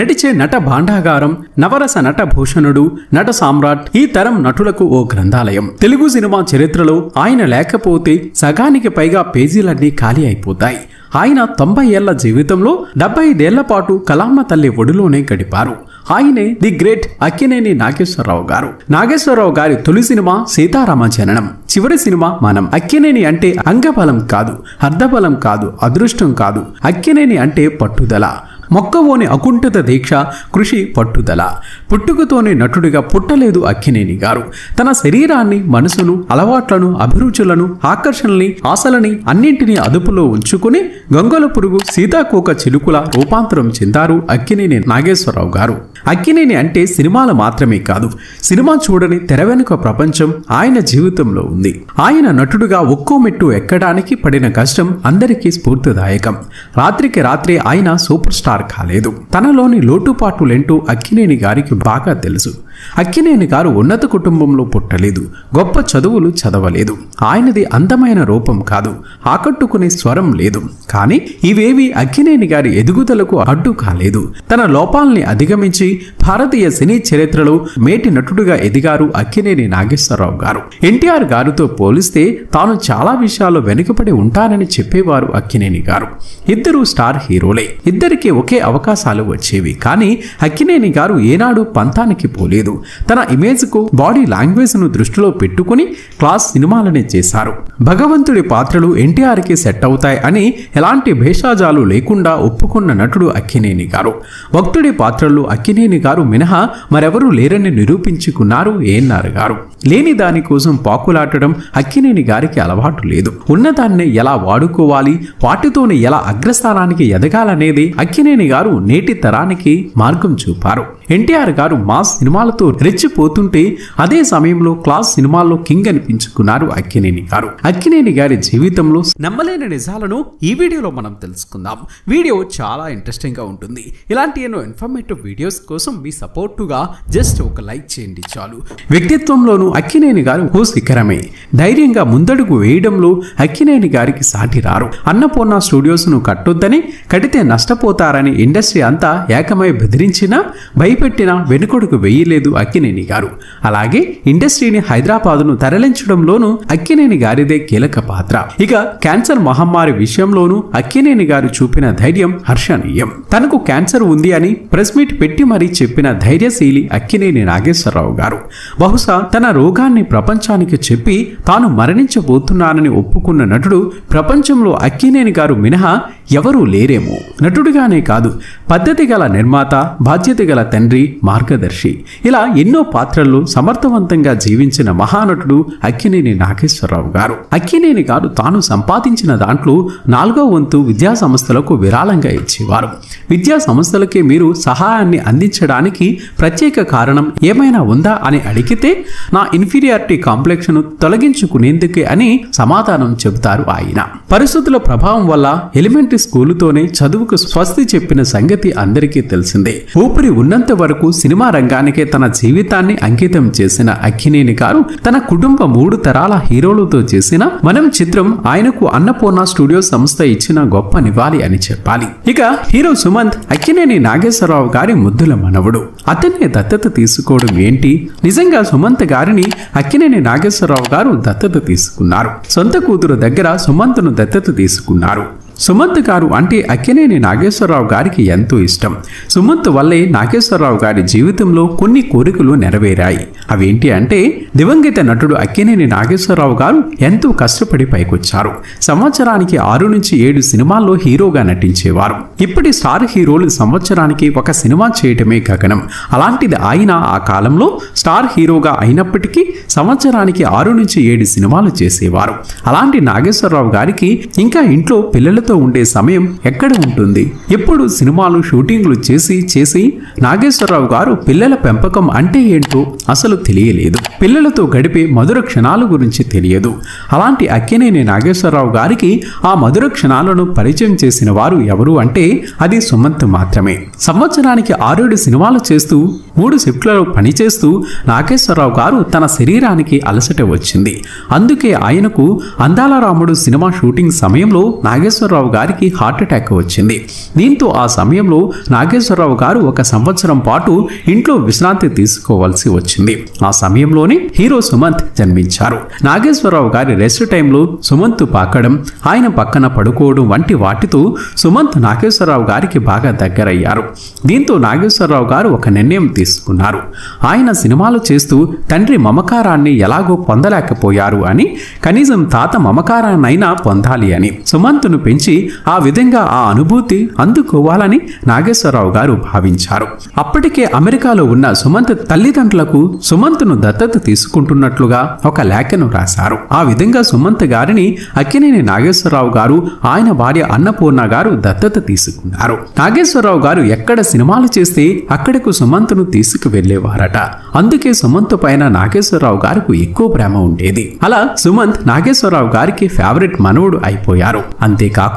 నటిచే నట భాండాగారం నవరస నటభూషణుడు నట సామ్రాట్ ఈ తరం నటులకు ఓ గ్రంథాలయం. తెలుగు సినిమా చరిత్రలో ఆయన లేకపోతే సగానికి పైగా పేజీలన్నీ ఖాళీ అయిపోతాయి. ఆయన తొంభై ఏళ్ళ జీవితంలో డెబ్బై ఐదేళ్ళ పాటు కలామ తల్లి ఒడిలోనే గడిపారు. ఆయనే ది గ్రేట్ అక్కినేని నాగేశ్వరరావు గారు. నాగేశ్వరరావు గారి తొలి సినిమా సీతారామ జననం. చివరి సినిమా మనం. అక్కినేని అంటే అంగబలం కాదు అర్ధబలం కాదు అదృష్టం కాదు. అక్కినేని అంటే పట్టుదల. మొక్కవోని అకుంఠిత దీక్ష కృషి పట్టుదల. పుట్టుకతోనే నటుడిగా పుట్టలేదు అక్కినేని గారు. తన శరీరాన్ని మనసును అలవాట్లను అభిరుచులను ఆకర్షణని ఆశలని అన్నింటినీ అదుపులో ఉంచుకుని గంగల పురుగు సీతాకోక చిలుకుల రూపాంతరం చెందారు అక్కినేని నాగేశ్వరరావు గారు. అక్కినేని అంటే సినిమాలు మాత్రమే కాదు. సినిమా చూడని తెర వెనుక ప్రపంచం ఆయన జీవితంలో ఉంది. ఆయన నటుడుగా ఒక్కో మెట్టు ఎక్కడానికి పడిన కష్టం అందరికీ స్ఫూర్తిదాయకం. రాత్రికి రాత్రి ఆయన సూపర్ స్టార్ కాలేదు. తనలోని లోటుపాటులేంటో అక్కినేని గారికి బాగా తెలుసు. అక్కినేని గారు ఉన్నత కుటుంబంలో పుట్టలేదు గొప్ప చదువులు చదవలేదు. ఆయనది అందమైన రూపం కాదు ఆకట్టుకునే స్వరం లేదు. కానీ ఇవేవి అక్కినేని గారి ఎదుగుదలకు అడ్డు కాలేదు. తన లోపాల్ని అధిగమించి భారతీయ సినీ చరిత్రలో మేటి నటుడుగా ఎదిగారు అక్కినేని నాగేశ్వరరావు గారు. ఎన్టీఆర్ గారితో పోలిస్తే తాను చాలా విషయాల్లో వెనుకబడి ఉంటానని చెప్పేవారు అక్కినేని గారు. ఇద్దరు స్టార్ హీరోలే. ఇద్దరికి ఒకే అవకాశాలు వచ్చేవి. కానీ అక్కినేని గారు ఏనాడు పంతానికి పోలేదు. తన ఇమేజ్కు బాడీ లాంగ్వేజ్ను దృష్టిలో పెట్టుకుని క్లాస్ సినిమాలనే చేశారు. భగవంతుడి పాత్రలు ఎన్టీఆర్కి సెట్ అవుతాయి అని ఎలాంటి భేషాజాలు లేకుండా ఒప్పుకున్న నటుడు అక్కినేని గారు. భక్తుడి పాత్రలు అక్కినేని గారు మినహా మరెవరూ లేరని నిరూపించుకున్నారు ఏఎన్ఆర్ గారు. లేని దాని కోసం పాకులాటడం అక్కినేని గారికి అలవాటు లేదు. ఉన్నదాన్ని ఎలా వాడుకోవాలి వాటితోనే ఎలా అగ్రస్థానానికి ఎదగాలనేది అక్కినేని గారు నేటి తరానికి మార్గం చూపారు. ఎన్టీఆర్ గారు మాస్ సినిమాలతో రెచ్చిపోతుంటే అదే సమయంలో క్లాస్ సినిమాల్లో కింగ్ అనిపించుకున్నారు అక్కినేని గారు. అక్కినేని గారి జీవితంలో నమ్మలేని నిజాలను ఈ వీడియోలో మనం తెలుసుకుందాం. వీడియో చాలా ఇంట్రెస్టింగ్గా ఉంటుంది. ఇలాంటి ఎన్నో ఇన్ఫర్మేటివ్ వీడియోస్ కోసం మీ సపోర్టుగా జస్ట్ ఒక లైక్ చేయండి చాలు. వ్యక్తిత్వంలోనూ అక్కినేని గారు ఓ శిఖరమే. ధైర్యంగా ముందడుగు వేయడంలో అక్కినేని గారికి సాటి రారు అన్నపూర్ణ స్టూడియోస్ను కట్టొద్దని కడితే నష్టపోతారని ఇండస్ట్రీ అంతా ఏకమై బెదిరించినా భయపెట్టినా వెనుకొడుకు వేయలేదు అక్కినేని గారు. అలాగే ఇండస్ట్రీని హైదరాబాదును తరలించడంలోనూ అక్కినేని గారిదే కీలక పాత్ర. ఇక క్యాన్సర్ మహమ్మారి విషయంలోనూ అక్కినేని గారు చూపిన ధైర్యం హర్షణీయం. తనకు క్యాన్సర్ ఉంది అని ప్రెస్ మీట్ పెట్టి మరీ చెప్పిన ధైర్యశీలి అక్కినేని నాగేశ్వరరావు గారు. బహుశా తన రోగాన్ని ప్రపంచానికి చెప్పి తాను మరణించబోతున్నానని ఒప్పుకున్న నటుడు ప్రపంచంలో అక్కినేని గారు మినహా ఎవరూ లేరేమో. నటుడిగానే కాదు పద్ధతి గల నిర్మాత బాధ్యత గల తండ్రి మార్గదర్శి. ఇలా ఎన్నో పాత్రల్లో సమర్థవంతంగా జీవించిన మహానటుడు అక్కినేని నాగేశ్వరరావు గారు. అక్కినేని గారు తాను సంపాదించిన దాంట్లో నాలుగో వంతు విద్యా సంస్థలకు విరాళంగా ఇచ్చేవారు. విద్యా సంస్థలకే మీరు సహాయాన్ని అందించడానికి ప్రత్యేక కారణం ఏమైనా ఉందా అని అడిగితే నా ఇన్ఫీరియారిటీ కాంప్లెక్స్ను తొలగించుకునేందుకే అని సమాధానం చెబుతారు ఆయన. పరిస్థితుల ప్రభావం వల్ల ఎలిమెంటరీ స్కూలుతోనే చదువుకు స్వస్తి చెప్పిన సంగతి అందరికీ తెలిసిందే. ఊపిరి ఉన్నంత వరకు సినిమా రంగానికే తన జీవితాన్ని అంకితం చేసిన అక్కినేని గారు తన కుటుంబ మూడు తరాల హీరోలతో చేసిన మనం చిత్రం ఆయనకు అన్నపూర్ణ స్టూడియో సంస్థ ఇచ్చిన గొప్ప నివాళి అని చెప్పాలి. ఇక హీరో సుమంత్ అక్కినేని నాగేశ్వరరావు గారి ముద్దుల మనవడు. అతన్ని దత్తత తీసుకోవడం ఏంటి? నిజంగా సుమంత్ గారిని అక్కినేని నాగేశ్వరరావు గారు దత్తత తీసుకున్నారు. సొంత కూతురు దగ్గర సుమంత్ను దత్తత తీసుకున్నారు. సుమంత్ గారు అంటే అక్కినేని నాగేశ్వరరావు గారికి ఎంతో ఇష్టం. సుమంత్ వల్లే నాగేశ్వరరావు గారి జీవితంలో కొన్ని కోరికలు నెరవేరాయి. అవేంటి అంటే దివంగత నటుడు అక్కినేని నాగేశ్వరరావు గారు ఎంతో కష్టపడి పైకొచ్చారు. సంవత్సరానికి ఆరు నుంచి ఏడు సినిమాల్లో హీరోగా నటించేవారు. ఇప్పటి స్టార్ హీరోలు సంవత్సరానికి ఒక సినిమా చేయటమే గగనం. అలాంటిది ఆయన ఆ కాలంలో స్టార్ హీరోగా అయినప్పటికీ సంవత్సరానికి ఆరు నుంచి ఏడు సినిమాలు చేసేవారు. అలాంటి నాగేశ్వరరావు గారికి ఇంకా ఇంట్లో పిల్లలతో ఉండే సమయం ఎక్కడ ఉంటుంది? ఎప్పుడు సినిమాలు షూటింగ్లు చేసి చేసి నాగేశ్వరరావు గారు పిల్లల పెంపకం అంటే ఏంటో అసలు తెలియలేదు. పిల్లలతో గడిపే మధుర క్షణాల గురించి తెలియదు. అలాంటి అక్కినేని నాగేశ్వరరావు గారికి ఆ మధుర క్షణాలను పరిచయం చేసిన వారు ఎవరు అంటే అది సుమంత్ మాత్రమే. సంవత్సరానికి ఆరేడు సినిమాలు చేస్తూ మూడు షిఫ్ట్లలో పనిచేస్తూ నాగేశ్వరరావు గారు తన శరీరానికి అలసట వచ్చింది. అందుకే ఆయనకు అందాల రాముడు సినిమా షూటింగ్ సమయంలో నాగేశ్వరరావు నాగేశ్వరరావు గారికి హార్ట్ అటాక్ వచ్చింది. దీంతో ఆ సమయంలో నాగేశ్వరరావు గారు ఒక సంవత్సరం పాటు ఇంట్లో విశ్రాంతి తీసుకోవాల్సి వచ్చింది. ఆ సమయంలోనే హీరో సుమంత్ జన్మించారు. నాగేశ్వరరావు గారి రెస్ట్ టైంలో సుమంత్ పాకడం ఆయన పక్కన పడుకోవడం వంటి వాటితో సుమంత్ నాగేశ్వరరావు గారికి బాగా దగ్గరయ్యారు. దీంతో నాగేశ్వరరావు గారు ఒక నిర్ణయం తీసుకున్నారు. ఆయన సినిమాలు చేస్తూ తండ్రి మమకారాన్ని ఎలాగో పొందలేకపోయారు అని కనీసం తాత మమకారాన్నైనా పొందాలి అని సుమంత్ను పెంచి ఆ విధంగా ఆ అనుభూతి అందుకోవాలని నాగేశ్వరరావు గారు భావించారు. అప్పటికే అమెరికాలో ఉన్న సుమంత్ తల్లిదండ్రులకు సుమంత్ను దత్తత తీసుకుంటున్నట్లుగా ఒక లేఖను రాశారు. ఆ విధంగా సుమంత్ గారిని అక్కినేని నాగేశ్వరరావు గారు ఆయన భార్య అన్నపూర్ణ గారు దత్తత తీసుకున్నారు. నాగేశ్వరరావు గారు ఎక్కడ సినిమాలు చేస్తే అక్కడకు సుమంత్ను తీసుకు వెళ్ళేవారట అందుకే సుమంత్ పైన నాగేశ్వరరావు గారికి ఎక్కువ ప్రేమ ఉండేది. అలా సుమంత్ నాగేశ్వరరావు గారికి ఫేవరెట్ మనవుడు అయిపోయారు. అంతేకాకుండా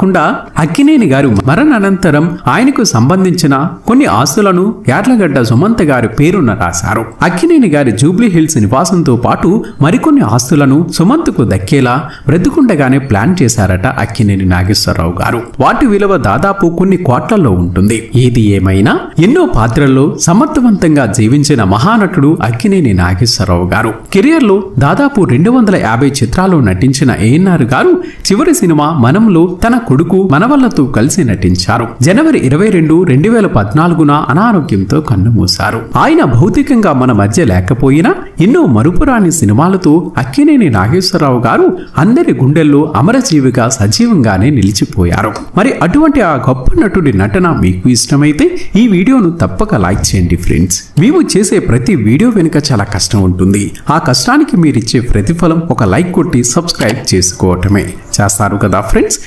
అక్కినేని గారు మరణానంతరం ఆయనకు సంబంధించిన కొన్ని ఆస్తులను యార్లగడ్డ సుమంత్ గారి పేరున రాశారు. అక్కినేని గారి జూబ్లీ హిల్స్ నివాసంతో పాటు మరికొన్ని ఆస్తులను సుమంత్కు దక్కేలా బ్రతుకుండగానే ప్లాన్ చేశారట అక్కినేని నాగేశ్వరరావు గారు. వాటి విలువ దాదాపు కొన్ని కోట్లలో ఉంటుంది. ఏది ఏమైనా ఎన్నో పాత్రల్లో సమర్థవంతంగా జీవించిన మహానటుడు అక్కినేని నాగేశ్వరరావు గారు. కెరియర్లో దాదాపు రెండు వందల యాభై చిత్రాల్లో నటించిన ఏఎన్ఆర్ గారు చివరి సినిమా మనంలో తన కొడుకు మనవళ్ళతో కలిసి నటించారు. జనవరి ఇరవై రెండు రెండు వేల పద్నాలుగున అనారోగ్యంతో కన్నుమూశారు ఆయన భౌతికంగా మన మధ్య లేకపోయినా ఎన్నో మరుపురాని సినిమాలతో అక్కినేని నాగేశ్వరరావు గారు అందరి గుండెల్లో అమరజీవిగా సజీవంగానే నిలిచిపోయారు. మరి అటువంటి ఆ గొప్ప నటుడి నటన మీకు ఇష్టమైతే ఈ వీడియోను తప్పక లైక్ చేయండి ఫ్రెండ్స్. మేము చేసే ప్రతి వీడియో వెనుక చాలా కష్టం ఉంటుంది. ఆ కష్టానికి మీరిచ్చే ప్రతిఫలం ఒక లైక్ కొట్టి సబ్స్క్రైబ్ చేసుకోవటమే. చేస్తారు కదా ఫ్రెండ్స్?